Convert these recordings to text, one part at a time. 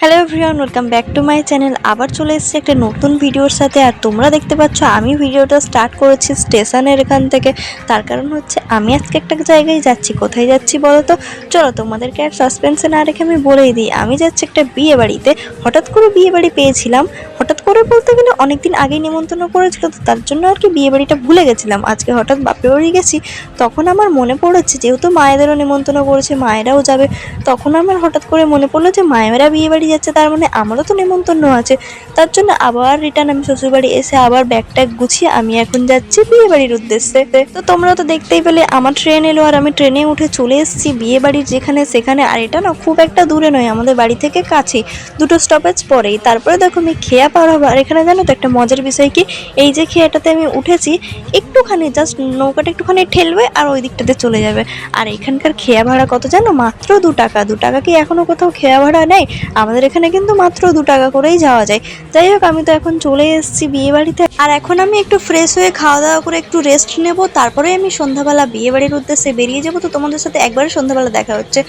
Hello everyone welcome back to my channel আবার চলে এসেছি একটা নতুন ভিডিওর সাথে। আর তোমরা দেখতে পাচ্ছ, আমি ভিডিওটা স্টার্ট করেছি স্টেশনের এখান থেকে। তার কারণ হচ্ছে, আমি আজকে একটা জায়গায় যাচ্ছি। কোথায় যাচ্ছি বলো তো? চলো, তোমাদেরকে আর সাসপেন্সে না রেখে আমি বলেই দিই। আমি যাচ্ছি একটা বিয়ে বাড়িতে হঠাৎ করে বিয়ে বাড়ি পেয়েছিলাম। হঠাৎ করে বলতে গেলে অনেকদিন আগেই নিমন্ত্রণ করেছিল, তো তার জন্য আর কি বিয়ে বাড়িটা ভুলে গেছিলাম। আজকে হঠাৎ বাপের বাড়ি গেছি, তখন আমার মনে পড়েছে যেহেতু মায়েদেরও নিমন্ত্রণ করেছে, মায়েরাও যাবে, তখন আমার হঠাৎ করে মনে পড়ল যে মায়েরা বিয়ে বাড়ি যাচ্ছে, তার মানে আমারও তো নেমন্তন্ন আছে। তার জন্য আবার রিটার্ন আমি শ্বশুরবাড়ি এসে আবার ব্যাগ ট্যাগ গুছিয়ে আমি এখন যাচ্ছি বিয়ে বাড়ির উদ্দেশ্যে। তো তোমরা তো দেখতেই পেলে, আমার ট্রেন এলো আর আমি ট্রেনে উঠে চলে এসেছি বিয়ে বাড়ির যেখানে সেখানে। আর এটা না খুব একটা দূরে নয়, আমাদের বাড়ি থেকে কাছেই, দুটো স্টপেজ পরেই। তারপরে দেখো আমি খেয়া পার আর এখানে জানো তো একটা মজার বিষয় কি? এই যে খেয়াটাতে আমি উঠেছি, একটুখানি জাস্ট নৌকাটা একটুখানি ঠেলবে আর ওই দিকটাতে চলে যাবে। আর এখানকার খেয়া ভাড়া কত জানো? মাত্র দু টাকা। দু টাকা কি এখনও কোথাও খেয়া ভাড়া নেই? আমাদের এখানে কিন্তু মাত্র দু টাকা করেই যাওয়া যায়। যাই হোক, আমি তো এখন চলে এসেছি বিয়ে বাড়িতে আর এখন আমি একটু ফ্রেশ হয়ে খাওয়া দাওয়া করে একটু রেস্ট নেব। তারপরে আমি সন্ধ্যাবেলা বিয়ে বাড়ির উদ্দেশ্যে বেরিয়ে যাব। তো তোমাদের সাথে একবারে সন্ধ্যাবেলা দেখা হচ্ছে।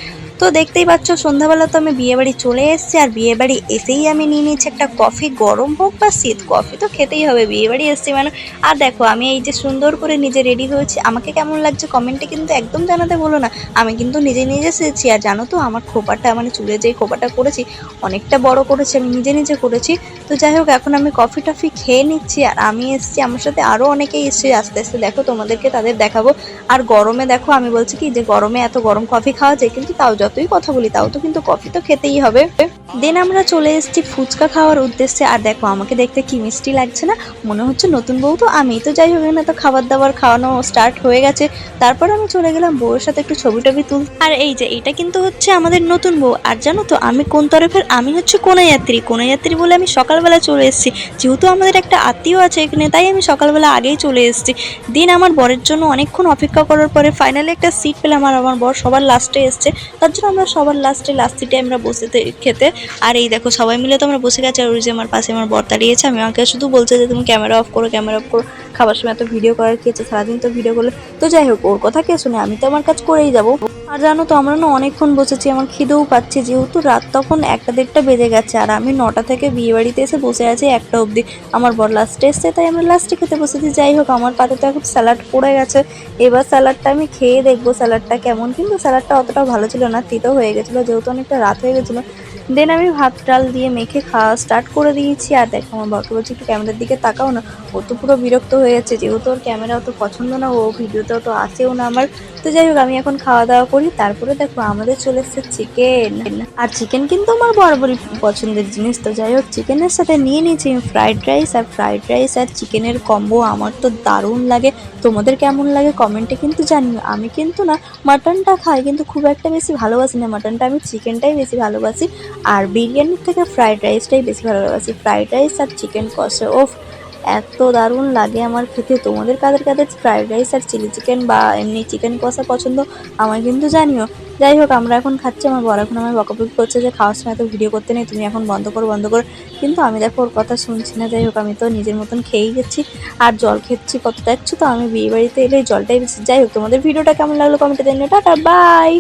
তো দেখতেই পাচ্ছ, সন্ধ্যাবেলা তো আমি বিয়ে বাড়ি চলে এসেছি, আর বিয়ে বাড়ি এসেই আমি নিয়ে নিয়েছি একটা কফি, গরম হোক বা শীত কফি, তো খেতেই হবে বিয়ে বাড়ি এসেছি মানে। আর দেখো, আমি এই যে সুন্দর করে নিজে রেডি হয়েছি, আমাকে কেমন লাগছে কমেন্টে কিন্তু একদম জানাতে বলো না। আমি কিন্তু নিজে নিজে সেছি আর জানো তো আমার খোপাটা মানে চুলে যেই খোপাটা করেছি, অনেকটা বড় করেছি, আমি নিজে নিজে করেছি। তো যাই হোক, এখন আমি কফি টফি খেয়ে নিচ্ছি, আর আমি এসেছি আমার সাথে আরও অনেকেই এসছে, আস্তে আস্তে দেখো তোমাদেরকে তাদের দেখাবো। আর গরমে দেখো, আমি বলছি কি যে গরমে এত গরম কফি খাওয়া যায়, কিন্তু তাও যতই কথা বলি তাও তো কিন্তু কফি তো খেতেই হবে। দেন আমরা চলে এসেছি ফুচকা খাওয়ার উদ্দেশ্যে। আর দেখো, আমাকে দেখতে কি মিষ্টি লাগছে না? মনে হচ্ছে নতুন বউ তো আমি। তো যাই হোক না তো খাবার দাবার খাওয়ানো স্টার্ট হয়ে গেছে। তারপর আমি চলে গেলাম বউয়ের সাথে একটু ছবি টবি তুল। আর এই যে, এটা কিন্তু হচ্ছে আমাদের নতুন বউ। আর জানো তো, আমি কোন তরফের? আমি হচ্ছে কোনা যাত্রী কোনা যাত্রী বলে আমি সকালবেলা চলে এসেছি। যেহেতু আমাদের একটা আত্মীয় আছে এখানে, তাই আমি সকালবেলা আগেই চলে এসেছি। দিন আমার বরের জন্য অনেকক্ষণ অপেক্ষা করার পরে ফাইনালি একটা সিট পেলাম। আর আমার বর সবার লাস্টে এসছে। তার জন্য আমরা সবার লাস্টে লাস্ট সিটে আমরা বসে খেতে আর এই দেখো, সবাই মিলে তো আমরা বসে গেছি, আর ওই যে আমার পাশে আমার বর দাঁড়িয়েছে। আমি আমাকে শুধু বলছে যে, তুমি ক্যামেরা অফ করো ক্যামেরা অফ করো। খাবার সময় এত ভিডিও করার কি আছে? সারাদিন তো ভিডিও করলে তো যাই হোক, ওর কথা কে শুনে, আমি তো আমার কাজ করেই যাব। আর জানো তো, আমরা না অনেকক্ষণ বসেছি, আমার খিদেও পাচ্ছে, যেহেতু রাত তখন একটা দেড়টা বেজে গেছে, আর আমি নটা থেকে বিয়ে বাড়িতে এসে বসে আছি একটা অবধি। আমার বর লাস্টে এসছে, তাই আমরা লাস্টে খেতে বসেছি। যাই হোক, আমার পাতে তো এখন স্যালাড পড়ে গেছে। এবার স্যালাডটা আমি খেয়ে দেখব স্যালাডটা কেমন? কিন্তু স্যালাডটা অতটা ভালো ছিল না, তিতো হয়ে গেছিল, যেহেতু অনেকটা রাত হয়ে গেছিল। দেন আমি ভাত, ডাল দিয়ে মেখে খাওয়া স্টার্ট করে দিয়েছি। আর দেখো, আমার বরকে বলছি একটু ক্যামেরার দিকে তাকাও না। ও তো পুরো বিরক্ত হয়ে যাচ্ছে, যেহেতু ওর ক্যামেরা অত পছন্দ না, ও ভিডিওতেও তো আসেও না আমার। তো যাই হোক, আমি এখন খাওয়া দাওয়া করি। তারপরে দেখো, আমাদের চলে এসছে চিকেন আর চিকেন কিন্তু আমার বরাবরই পছন্দের জিনিস। তো যাই হোক চিকেনের সাথে নিয়ে নিয়েছি আমি ফ্রাইড রাইস আর ফ্রাইড রাইস আর চিকেনের কম্বো আমার তো দারুণ লাগে। তোমাদের কেমন লাগে কমেন্টে কিন্তু জানিও। আমি কিন্তু না মাটনটা খাই, কিন্তু খুব একটা বেশি ভালোবাসি না। মাটনটা আমি চিকেনটাই বেশি ভালোবাসি। আর বিরিয়ানির থেকে ফ্রাইড রাইসটাই বেশি ভালোবাসি। ফ্রাইড রাইস আর চিকেন কষে। ওফ, এত দারুণ লাগে আমার খেতে। তোমাদের কাদের কাদের ফ্রাইড রাইস আর চিলি চিকেন বা এমনি চিকেন কষা পছন্দ আমার কিন্তু জানিও। যাই হোক, আমরা এখন খাচ্ছি। আমার বড় এখন আমার বকাবকি করছে যে খাওয়ার সময় এত ভিডিও করতে নেই, তুমি এখন বন্ধ করো বন্ধ করো। কিন্তু আমি দেখো, ওর কথা শুনছি না। যাই হোক, আমি তো নিজের মতন খেয়েই যাচ্ছি। আর জল খেচ্ছি কত দেখছ তো আমি বিয়ে বাড়িতে এলে জলটাই বেশি। যাই হোক, তোমাদের ভিডিওটা কেমন লাগল কমেন্টে জানিও। Tata bye